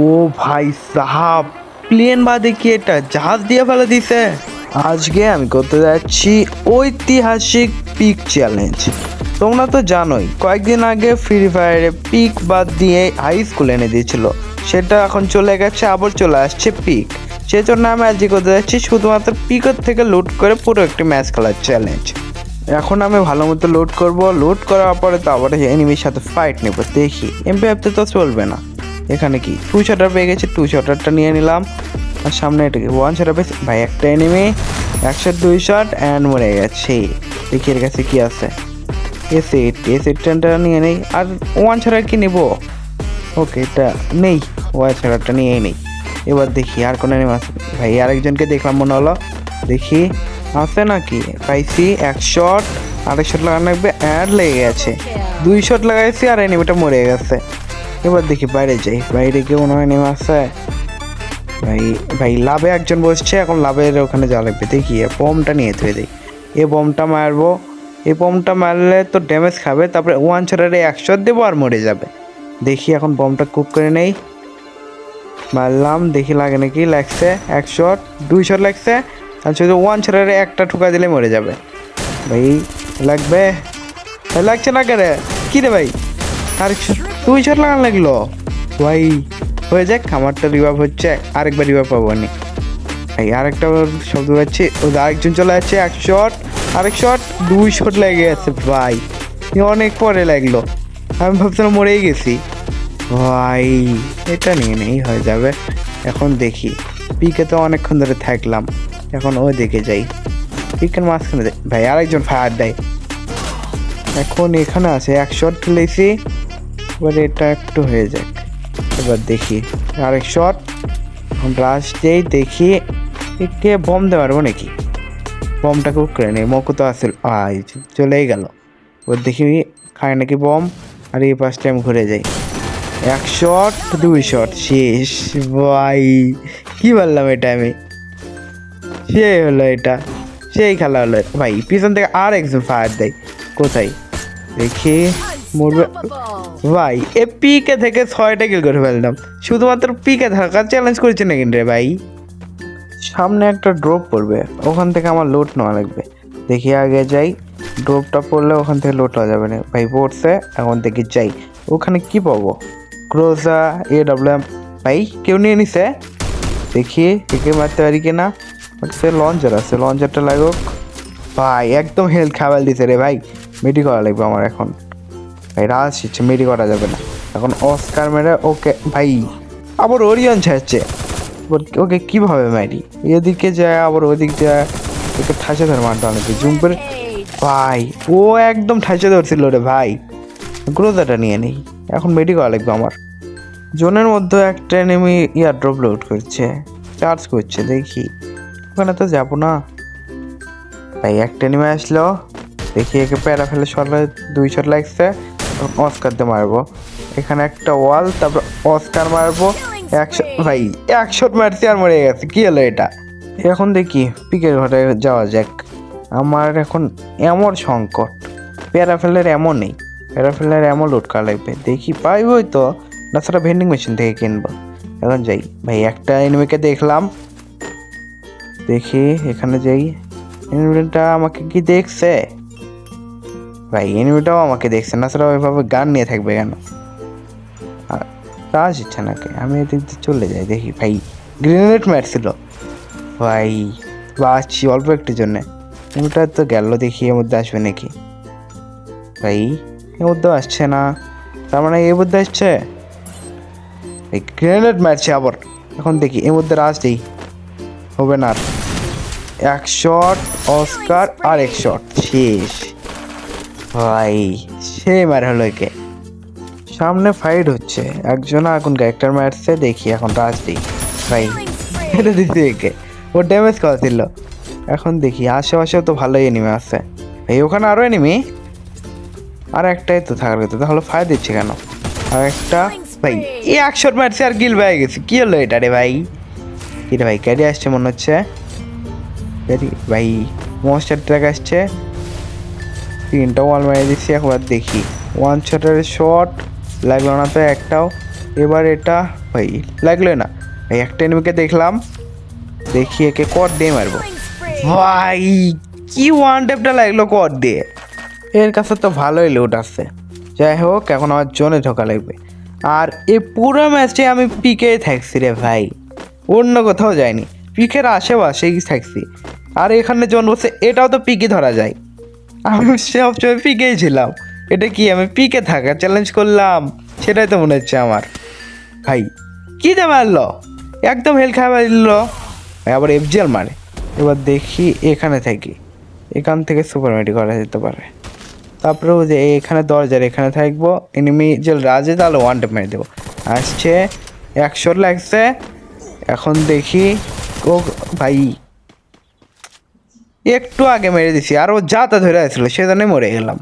ও ভাই সাহাব প্লেন বাদে কি এটা? জাহাজ দিয়ে ফেলে দিছে? আজকে আমি করতে যাচ্ছি ঐতিহাসিক পিক চ্যালেঞ্জ তোমরা তো জানোই, কয়েকদিন আগে ফ্রি ফায়ারে পিক বাদ দিয়ে হাই স্কুল এনে দিয়েছিল। সেটা এখন চলে গেছে, আবার চলে আসছে পিক সেজন্য আমি আজকে করতে যাচ্ছি শুধুমাত্র পিকের থেকে লুট করে পুরো একটি ম্যাচ খেলার চ্যালেঞ্জ এখন আমি ভালো মতো লোড করব। লোড করার পরে তো আবার এনিমির সাথে ফাইট নেব, দেখি। এমপি তো চলবে না। এখানে কি? টু শটার পেয়ে গেছে টু শটারটা নিয়ে নিলাম। আর সামনে এটা কি ওয়ান শটার পেয়েছে, ভাই, একটা এনিমি একশো দুই শট অ্যান্ড মরে গেছে। দেখি এর কাছে কি আছে। এ সেট এ সেটটা নিয়ে নেই। আর ওয়ান শটার কি নেব? ওকে এটা নেই। ওয়ান শটারটা নিয়েই নেই। এবার দেখি আর কোনো এনিমি আছে। ভাই, আরেকজনকে দেখলাম মনে হলো। দেখি, আছে নাকি? পাইছি এক শট আরেক শট লাগানো লাগবে অ্যাড লেগে গেছে। দুই শট লাগাইছি আর এনিমিটা মরে গেছে। এবার দেখি বাইরে যাই। বাইরে কেউ মনে হয় নেমে আছে ভাই ভাই, লাভে একজন বসছে, এখন লাভের ওখানে যাওয়া লাগবে। দেখি, এ বমটা নিয়ে ধুয়ে দিই এ বমটা মারবো। এই বমটা মারলে তো ড্যামেজ খাবে, তারপরে ওয়ান শটারে এক শট দেবো আর মরে যাবে। দেখি এখন বমটা কুক করে নেই। মারলাম, দেখি লাগে নাকি, লাগছে। এক শট দুই শট লাগছে। আর শুধু ওয়ান শটের একটা ঠুকা দিলে মরে যাবে। ভাই, লাগবে? লাগছে না কেন? কী রে ভাই? আর দুই শট লাগান লাগল? ভাই, হয়ে যাক, আমারটা রিভাইভ হচ্ছে, আরেকবার রিভাইভ পাবো নি ভাই আরেকটা শব্দ পাচ্ছি, ও আরেকজন চলে যাচ্ছে, এক শট আরেক শট দুই শট লেগে গেছে, ভাই। অনেক পরে লাগল। আমি ভাবছিলাম মরেই গেছি। ভাই, এটা নিয়ে নেই, হয়ে যাবে। এখন দেখি। পিকে তো অনেকক্ষণ ধরে থাকলাম। এখন ও দেখে যাই। পিকের মাঝখানে ভাই, আরেকজন ফায়ার দেয়। এখন এখানে আছে, এক শট তুলেছি এবার এটা একটু হয়ে যাক। এবার দেখি। আরেক শট রাশ দেখি, একে বম পারব নাকি? বমটাকে করে নেই মকু তো আসল, আই, চলেই গেল। ওর দেখি খায় নাকি বম আর এই পাশ টাইম ঘুরে যাই। এক শট দুই শট শেষ, ভাই, কি বললাম এটা আমি? সে হলো এটা, সেই খেলা হলো, ভাই, পিছন থেকে আর একজন ফায়ার দেয়, কোথায়? দেখি। মরবে। ভাই এ পিকে থেকে ছয়টা কিল করে ফেললাম। শুধুমাত্র পিকে থাকার চ্যালেঞ্জ করেছে নাকি রে ভাই? সামনে একটা ড্রপ পড়বে। ওখান থেকে আমার লোড নেওয়া লাগবে। দেখি আগে যাই। ড্রপটা পড়লে ওখান থেকে লোড হওয়া যাবে না। ভাই পড়ছে এখন দেখি যাই। ওখানে কি পাবো? ক্রোজা এ ডাব্লিউ এম ভাই কেউ নিয়ে নিছে? দেখি একে মারতে পারি কিনা? সে লঞ্চার আছে লঞ্চারটা লাগুক। ভাই একদম হেলথ খাবার দিছে রে ভাই। মেডি করা লাগবে আমার এখন। ভাই ইচ্ছে মেডি করা যাবে না। এখন অস্কার মেরে ওকে, ভাই, আবার ওরিয়ন ছাড়ছে। ওকে কীভাবে মারি? এদিকে যায়, আবার ওদিক যায়। ওকে ঠাসে ধরে মারতে অনেক জুম করে ভাই, ও একদম ঠাসে ধরছিল রে ভাই। গ্রোজাটা নিয়ে নেই। এখন মেডি করা লাগবে আমার। জোনের মধ্যে একটা নেমে ইয়ার ড্রপ লোড করছে। চার্জ করছে, দেখি। ওখানে তো যাব না। ভাই, একটা নেমে আসলো। দেখি একে প্যারা ফেলে সরলে দুই শট লাগছে। অস্কার দিয়ে মারবো। এখানে একটা ওয়াল তারপর অস্কার মারবো। একশো ভাই, একশো মারছি আর মরে গেছে। কি হলো এটা? এখন দেখি, পিকের ঘরে যাওয়া যাক। আমার এখন এমন সংকট। প্যারাফেলের এমন নেই। প্যারাফেলের এমন লোড করা লাগবে। দেখি পাইবই তো। না, সেটা ভেন্ডিং মেশিন থেকে কিনবো। এখন যাই। ভাই, একটা এনিমিকে দেখলাম। দেখি, এখানে যাই। এনিমিটা আমাকে কি দেখছে? ভাই এনিমিটাও আমাকে দেখছে না সেটা ওইভাবে গান নিয়ে থাকবে কেন? কাজ ইচ্ছা নাকি আমি এদিক দিয়ে চলে যাই, দেখি। ভাই, গ্রেনেড মারছিল ভাই, বাঁচছি অল্প একটু জন্যে। এনিমিটা তো গেল দেখি, এর মধ্যে আসবে নাকি? ভাই, এর মধ্যে আসছে না। তার মানে এর মধ্যে আসছে? এই গ্রেনেড মারছে আবার। এখন দেখি, এর মধ্যে রাজ দেই হবে না। এক শট, অস্কার আর এক শট, শেষ। ভাই, সে মার হলো একে সামনে ফাইট হচ্ছে। একজন এখন ক্যারেক্টার মারছে দেখি এখন রাজ দিই। ভাই, এটা দিতে একে ও ড্যামেজ করেছিল এখন দেখি, আশেপাশেও তো ভালোই এনিমে আছে। ভাই ওখানে আরও এনিমি আর একটাই তো থাকার কথা, তাহলে ফায়ার দিচ্ছে কেন? আর একটা, ভাই, এই এক শট মারছে আর গিল পেয়ে গেছে। কি হলো এটা রে ভাই? কি রে ভাই ক্যারি আসছে মনে হচ্ছে? ভাই মনস্টার ট্র্যাক আসছে। তিনটা ওয়াল মেরে দিচ্ছি, একবার দেখি। ওয়ান শটের শট লাগল না তো একটাও। এবার এটা, ভাই, লাগল না। এই একটা এনিমিকে দেখলাম। দেখি একে কর দিয়ে মারবো। ভাই, কি ওয়ান টেপটা লাগল কর দিয়ে। এর কাছে তো ভালোই লুট আছে। যাই হোক, এখন আমার জোনে ঢোকা লাগবে। আর এই পুরো ম্যাচে আমি পিকেই থাকছি রে ভাই। অন্য কোথাও যাইনি। পিকের আশেপাশেই থাকছি। আর এখানে জন বসে এটাও তো পিকে ধরা যায়। আমি সবসময় পিকেই ছিলাম এটা কি আমি পিকে থাকা চ্যালেঞ্জ করলাম? সেটাই তো মনে হচ্ছে আমার। ভাই, কি দে মারলো? একদম হেল খাই মারল আবার এফজিএল মারে। এবার দেখি এখানে থাকি। এখান থেকে সুপার মেডি করা যেতে পারে। তারপরে ওই যে এখানে দরজার এখানে থাকব এনিমি যে রাজে তাহলে ওয়ান টেপ মেরে দেবো। আসছে একশো লাগছে। এখন দেখি ও ভাই একটু আগে মেরে দিছি আর ও যা তা ধরে আসলো সেজন্যই মরে গেলাম।